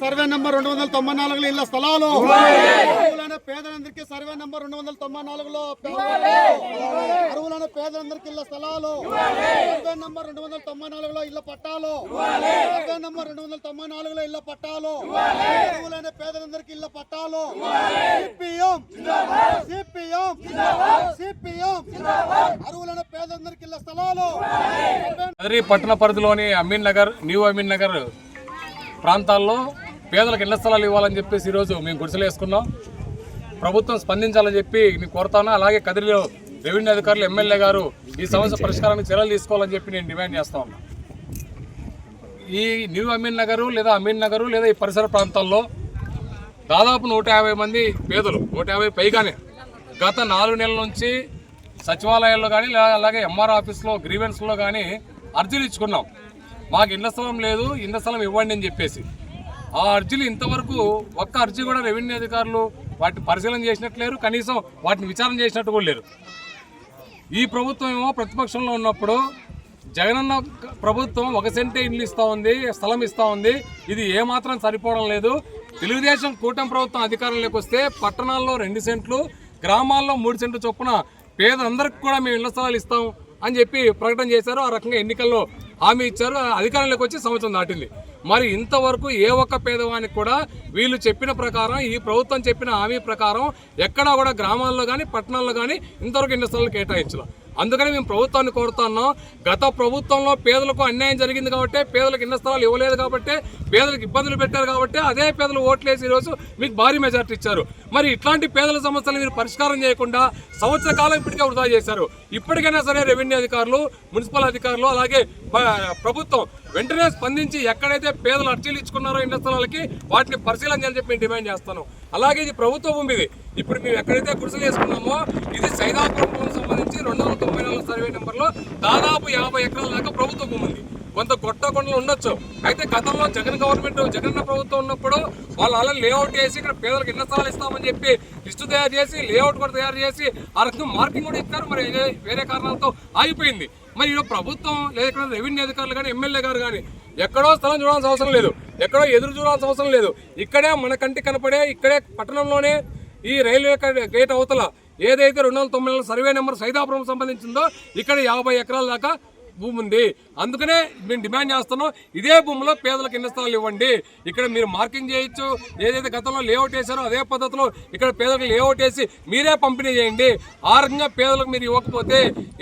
Survey number రెండు వందల తొంభై నాలుగులో ఇళ్ళ స్థలాలు. అరువులైన పేదలందరికీ సర్వే నెంబర్ రెండు వందల తొంభై నాలుగులో అరువులైన పేదలందరికీ ఇళ్ళ స్థలాలు. సర్వే నెంబర్ రెండు వందల తొంభై నాలుగులో ఇళ్ళ పట్టాలు. సర్వే నెంబర్ రెండు వందల తొంభై నాలుగులో ఇళ్ళ పట్టాలు. అరువులైన పేదలందరికీ ఇళ్ళ పట్టాలు. సిపిఎం. సిపిఎం. సిపిఎం. అరువులైన పేదలందరికీ ఇళ్ళ స్థలాలు. పట్టణ పరిధిలోని అమీన్ నగర్ న్యూ అమీన్ నగర్ ప్రాంతాల్లో పేదలకు ఇళ్ళ స్థలాలు ఇవ్వాలని చెప్పేసి ఈరోజు మేము గుడిసెలు వేసుకున్నాం. ప్రభుత్వం స్పందించాలని చెప్పి నేను కోరుతాను. అలాగే కదిరిలో రెవెన్యూ అధికారులు ఎమ్మెల్యే గారు ఈ సమస్య పరిష్కారానికి చర్యలు తీసుకోవాలని చెప్పి నేను డిమాండ్ చేస్తా ఉన్నా. ఈ న్యూ అమీన్ నగరు లేదా అమీన్ నగరు లేదా ఈ పరిసర ప్రాంతాల్లో దాదాపు నూట యాభై మంది పేదలు నూట యాభై పైగానే గత నాలుగు నెలల నుంచి సచివాలయాల్లో కానీ అలాగే ఎంఆర్ ఆఫీస్లో గ్రీవెన్స్లో కానీ అర్జీలు ఇచ్చుకున్నాం. మాకు ఇళ్ళ స్థలం లేదు ఇళ్ళ స్థలం ఇవ్వండి అని చెప్పేసి. ఆ అర్జీలు ఇంతవరకు ఒక్క అర్జీ కూడా రెవెన్యూ అధికారులు వాటిని పరిశీలన చేసినట్లేరు కనీసం వాటిని విచారణ చేసినట్టు కూడా లేరు. ఈ ప్రభుత్వం ఏమో ప్రతిపక్షంలో ఉన్నప్పుడు జగనన్న ప్రభుత్వం ఒక సెంటే ఇల్లు ఇస్తూ ఉంది స్థలం ఇస్తూ ఉంది ఇది ఏమాత్రం సరిపోవడం లేదు. తెలుగుదేశం కూటమి ప్రభుత్వం అధికారంలోకి వస్తే పట్టణాల్లో రెండు సెంట్లు గ్రామాల్లో మూడు సెంట్లు చొప్పున పేదలందరికీ కూడా మేము ఇళ్ళ స్థలాలు ఇస్తాం అని చెప్పి ప్రకటన చేశారు. ఆ రకంగా ఎన్నికల్లో హామీ ఇచ్చారు. అధికారంలోకి వచ్చి సంవత్సరం దాటింది. మరి ఇంతవరకు ఏ ఒక్క పేదవానికి కూడా వీళ్ళు చెప్పిన ప్రకారం ఈ ప్రభుత్వం చెప్పిన హామీ ప్రకారం ఎక్కడా కూడా గ్రామాల్లో కానీ పట్టణాల్లో కానీ ఇంతవరకు ఇన్ని స్థలాలు కేటాయించలేదు అందుకని మేము ప్రభుత్వాన్ని కోరుతున్నాం గత ప్రభుత్వంలో పేదలకు అన్యాయం జరిగింది కాబట్టి పేదలకు ఇన్న స్థలాలు ఇవ్వలేదు కాబట్టి పేదలకు ఇబ్బందులు పెట్టారు కాబట్టి అదే పేదలు ఓట్లేసి ఈరోజు మీకు భారీ మెజార్టీ ఇచ్చారు. మరి ఇట్లాంటి పేదల సమస్యలు మీరు పరిష్కారం చేయకుండా సంవత్సర కాలం ఇప్పటికే వృధా చేశారు. ఇప్పటికైనా సరే రెవెన్యూ అధికారులు మున్సిపల్ అధికారులు అలాగే ప్రభుత్వం వెంటనే స్పందించి ఎక్కడైతే పేదలు అర్జీలు ఇచ్చుకున్నారో ఇళ్ళ స్థలాలకి వాటిని పరిశీలన చేయాలని చెప్పి డిమాండ్ చేస్తాను. అలాగే ఇది ప్రభుత్వ భూమి ఇది. ఇప్పుడు మేము ఎక్కడైతే గుడిసెలు వేసుకున్నామో ఇది సైదాపురం భూమికి సంబంధించి రెండు వందల తొంభై నాలుగు సర్వే నెంబర్లో దాదాపు యాభై ఎకరాల దాకా ప్రభుత్వ భూమి ఉంది. కొంత కొట్ట కొండలు ఉండొచ్చు. అయితే గతంలో జగన్ గవర్నమెంట్ జగన్ ప్రభుత్వం ఉన్నప్పుడు వాళ్ళు అలా లేఅవుట్ చేసి ఇక్కడ పేదలకు ఎన్ని స్థలాలు ఇస్తామని చెప్పి లిస్టు తయారు చేసి లేఅవుట్ కూడా తయారు చేసి ఆ రకంగా మార్కింగ్ కూడా ఇచ్చారు. మరి ఏ- వేరే కారణాలతో ఆగిపోయింది. మరి ఈరోజు ప్రభుత్వం లేదా ఇక్కడ రెవెన్యూ అధికారులు కానీ ఎమ్మెల్యే గారు కానీ ఎక్కడో స్థలం చూడాల్సిన అవసరం లేదు. ఎక్కడో ఎదురు చూడాల్సిన అవసరం లేదు. ఇక్కడే మన కంటి కనపడే ఇక్కడే పట్టణంలోనే ఈ రైల్వే గేట్ అవతల ఏదైతే రెండు వందల తొమ్మిది సర్వే నెంబర్ సైదాపురం సంబంధించిందో ఇక్కడ యాభై ఎకరాల దాకా భూమి ఉంది. అందుకనే మేము డిమాండ్ చేస్తున్నాం ఇదే భూమిలో పేదలకు ఇళ్ళ స్థలాలు ఇవ్వండి. ఇక్కడ మీరు మార్కింగ్ చేయొచ్చు ఏదైతే గతంలో లేఅవుట్ వేశారో అదే పద్ధతిలో ఇక్కడ పేదలకు లేఅవుట్ వేసి మీరే పంపిణీ చేయండి. ఆ రకంగా పేదలకు మీరు ఇవ్వకపోతే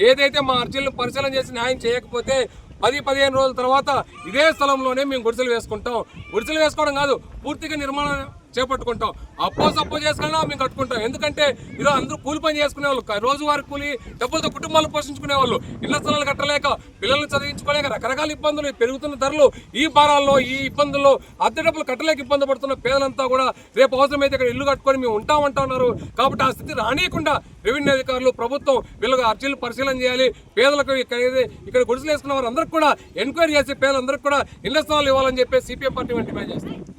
ఏదైతే మా అర్జీలను పరిశీలన చేసి న్యాయం చేయకపోతే పది పదిహేను రోజుల తర్వాత ఇదే స్థలంలోనే మేము గుడిసెలు వేసుకుంటాం. గుడిసెలు వేసుకోవడం కాదు పూర్తిగా నిర్మాణం చేపట్టుకుంటాం. అప్పో సప్పో చేసుకున్నా మేము కట్టుకుంటాం. ఎందుకంటే ఈరోజు అందరూ కూలి పని చేసుకునే వాళ్ళు రోజువారి కూలి డబ్బులతో కుటుంబాలు పోషించుకునే వాళ్ళు ఇళ్ళ స్థలాలు కట్టలేక పిల్లల్ని చదివించుకోలేక రకరకాల ఇబ్బందులు పెరుగుతున్న ధరలు ఈ భారాల్లో ఈ ఇబ్బందుల్లో అద్దె డబ్బులు కట్టలేక ఇబ్బంది పడుతున్న పేదలంతా కూడా రేపు అవసరమైతే ఇక్కడ ఇల్లు కట్టుకొని మేము ఉంటామంటున్నారు కాబట్టి ఆ స్థితి రానియకుండా రెవెన్యూ అధికారులు ప్రభుత్వం వీళ్ళకి అర్జీలు పరిశీలన చేయాలి. పేదలకు ఇక్కడ ఇక్కడ గుడిసెలు వేసుకున్న వారందరికీ కూడా ఎంక్వైరీ చేసి పేదలందరికీ కూడా ఇళ్ళ స్థలాలు ఇవ్వాలని చెప్పి సిపిఎం పార్టీ డిమాండ్ చేస్తాం